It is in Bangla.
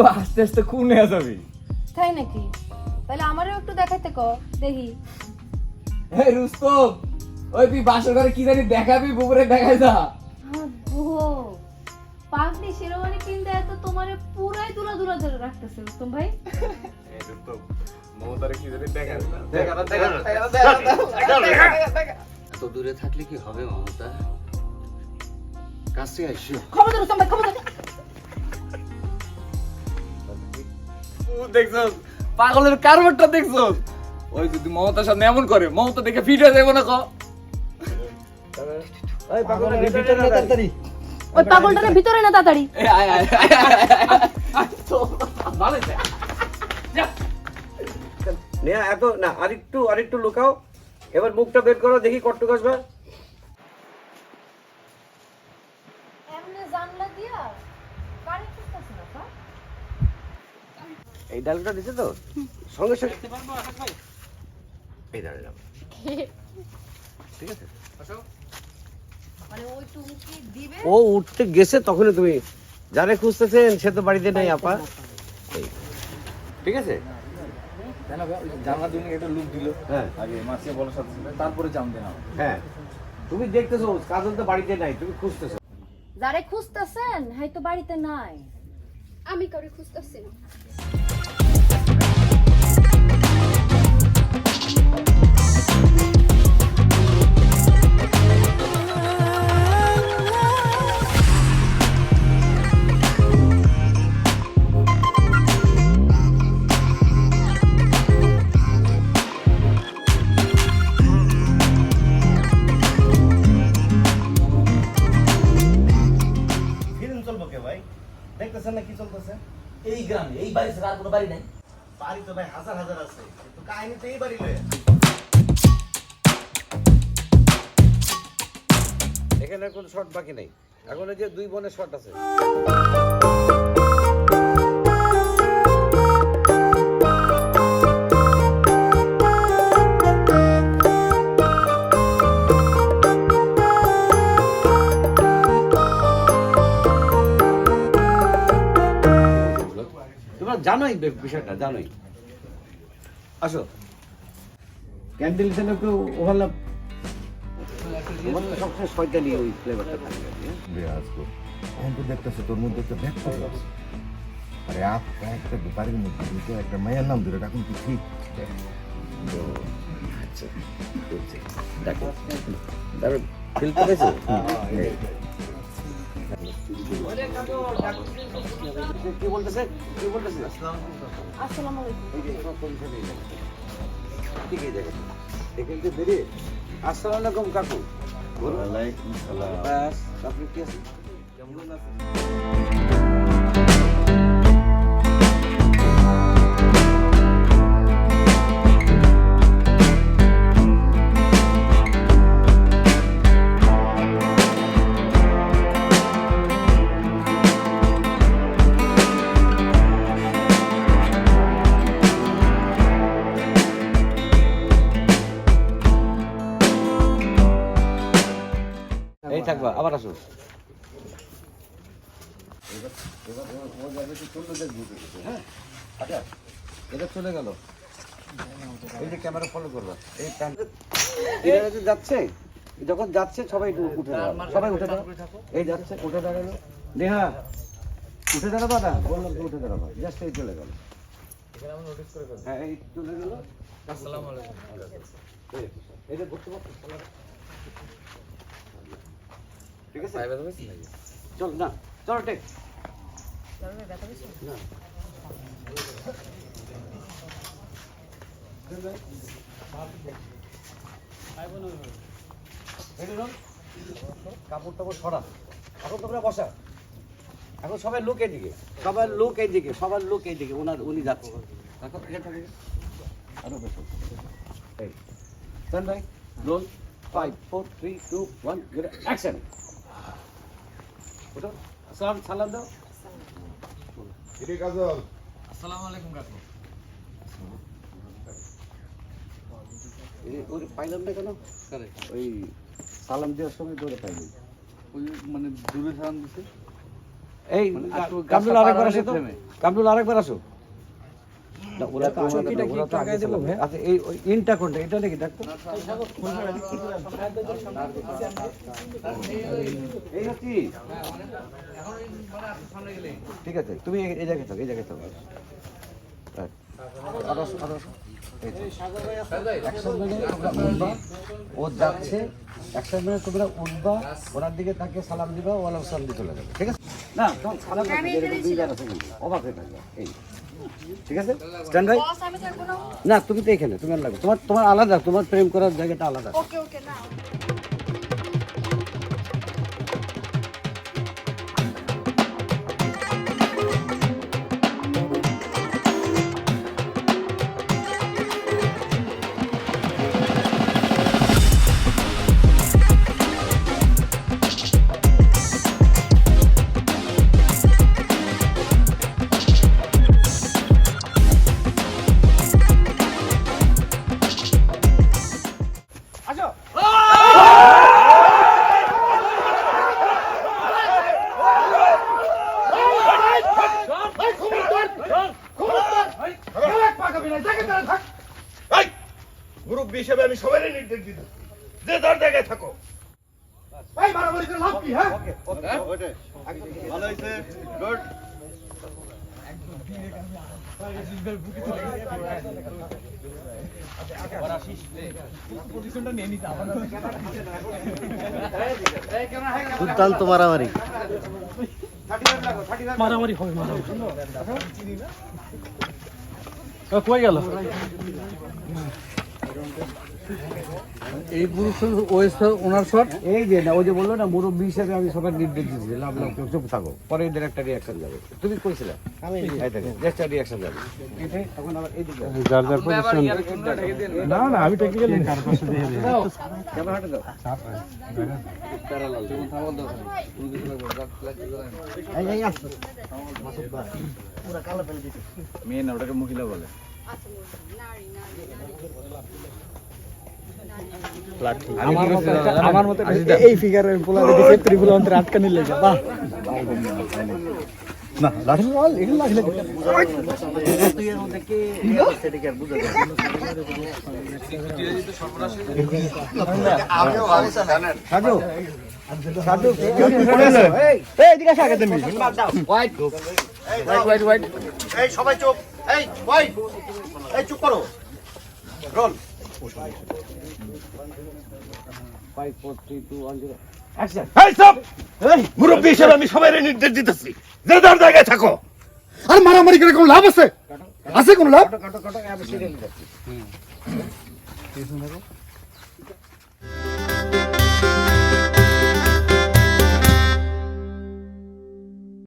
তো আস্তে আস্তে খুন হয়ে যাবি। তাই নাকি? তাহলে আমারও একটু দেখাইতে ক দেখি। এই রুস্তম ওই তুই বাসর ঘরে কি জানি দেখাবি বুবরে দেখাই যা। ও পাগড়ি শেরওয়ানি কিনতে এত তোমারে পুরাই দুলা দুলা ধরে রাখতেছে রুস্তম ভাই। এত দূরে থাকলে কি হবে মমতা? কাছে আসো খবর রুস্তম ভাই খবর দেখছস? পাগলের কারবারটা দেখছস? ওই যদি মমতার সামনে এমন করে মমতা দেখে ফিট হয়ে যাব না ক। ওই পাগলের ভিতরে না তাড়াতাড়ি। ওই পাগলটারে ভিতরে না তাড়াতাড়ি। আয় ভালো। এত না আরেকটু আরেকটু লুকাও। এবার মুখটা বের করো দেখি কট্টু আসবে এমনে জানলা দিয়া গাড়ি না কা এই ডালটা দিছে তো? সঙ্গে সঙ্গে এই দাঁড়িয়ে যাব ঠিক আছে? মানে ওই টুমকি দিবে। ও উঠতে গেছে তখনই তুমি যারে খুঁজতেছেন সে তো বাড়িতে নেই আপা। ঠিক আছে? একটা লুক দিল। হ্যাঁ। আগে বলার সাথে তারপরে জাম দিলাম হ্যাঁ। তুমি দেখতেছো কাজল তো বাড়িতে নাই তুমি খুঁজতেছো। যারে খুঁজতেছেন হাই তো বাড়িতে নাই। আমি কাউরে খুঁজতেছি ফিল্ম চলবো কে ভাই দেখতেছেন না কি চলতেছে এই গ্রামে এই বাড়ি ছাড়া আর কোনো বাড়ি নাই? বাড়ি তো ভাই হাজার হাজার আছে কিন্তু কাহিনী তো এই বাড়ি লয়ে। এখানে কোনো শর্ট বাকি নেই। এখন এই যে দুই বোনের শর্ট আছে। তোমরা জানোই বিষয়টা জানোই আসো ক্যান্ডেল সেটা একটু ওভারল্যাপ সবসময় শয়তানি ওই ফ্লেভারটা থাকে আর কি, হ্যাঁ? আজকে এখন তো দেখতেছে তোর মধ্যে একটা ব্যাগ চলে আছে আরে আপ একটা বাড়ির মধ্যে দুটো একটা মায়ের নাম ধরে কি ঠিক আচ্ছা বুঝছি। দেখো তারপর ফিল করেছ আসসালামু আলাইকুম। কাকু ওয়ালাইকুম সালাম আপনি কি আছেন কেমন আছেন? থাকবা আবার আসুন হ্যাঁ আচ্ছা এটা চলে গেল এই যে ক্যামেরা ফলো করবা এই যে যাচ্ছে যখন যাচ্ছে সবাই একটু উঠে সবাই উঠে দাঁড়াও এই যাচ্ছে উঠে দাঁড়াল। নেহা উঠে দাঁড়াবা না? বললাম তো উঠে দাঁড়াবা। জাস্ট এই চলে গেল। হ্যাঁ এই চলে গেল। আসসালামু আলাইকুম। এই যে পারছ ঠিক আছে? চল না চল টেক না। কাপড় টাপড় সরা। এখন তোমরা বসা। এখন সবাই লোক এইদিকে। সবার লোক এইদিকে সবার লোক এইদিকে ওনার উনি যাচ্ছে। By roll five four three two one action ওঠো। সালাম সালাম দাও। এটাই কাজল। আসসালামু আলাইকুম কাকু। এই ওই পাইলাম না কেন ওই সালাম দেওয়ার সময় দৌড়ে পাইনি ওই মানে দূরে সালাম দিছে। এই কামরুল আরেকবার আসো তো। কামরুল আরেকবার আসো। না, ওরা তো আচ্ছা এই ওই ইনটা কোনটা? এটা নাকি দেখো এই হচ্ছি ঠিক আছে তুমি এই- জায়গায় থাকো এই জায়গায় থাকো। উঠবা, ও যাচ্ছে। তোমরা উঠবা ওনার দিকে তাকে সালাম দিবা ওয়ালা সালাম দিয়ে চলে যাবে। ঠিক আছে? না সালাম করতে দুই বার অবাক হয়ে থাকবে। এই। ঠিক আছে? স্ট্যান্ড থাকব না তুমি তো এখানে তুমি আর লাগবে। তোমার তোমার আলাদা তোমার প্রেম করার জায়গাটা আলাদা। ওকে ওকে না। যে দর জায়গায় থাকো। ভাই মারামারি করে লাভ কি হ্যাঁ? ভালো হয়েছে। গুড দুর্দান্ত মারামারি। এই পুরুষ ওনার শট? এই যে না ওই যে বলল না মুরব্বী হিসেবে আমি সবার নির্দেশ দিচ্ছি লাভ লাভ কেউ চুপ থাকো। পরে এদের একটা রিয়াকশন যাবে। তুমি কইছিলে আমি একটা রিয়াকশন যাবে। এটাই আবার এই দিকে যার যার পজিশন না না আমি টেকনিক্যাল কার পাশে দিয়ে দিই ক্যামেরাটা দাও। মেয়ে না ওটাকে মহিলা বলে। আমার মতে এই ফিগারের পোলা দেখে ত্রিপুরা অন্তরে আটকানি লেগে বাহ। না লাঠি এগুলো সাজু। সাজু এই তুমি। হোয়াইট হোয়াইট হোয়াইট হোয়াইট এই সবাই চুপ। এই ওয়াই এই চুপ করো। রোল। মুরব্বী হিসেবে আমি সবাই নির্দেশ দিতেছি যে যার জায়গায় থাকো আর মারামারি করে কোনো লাভ আছে আছে কোনো লাভ হুম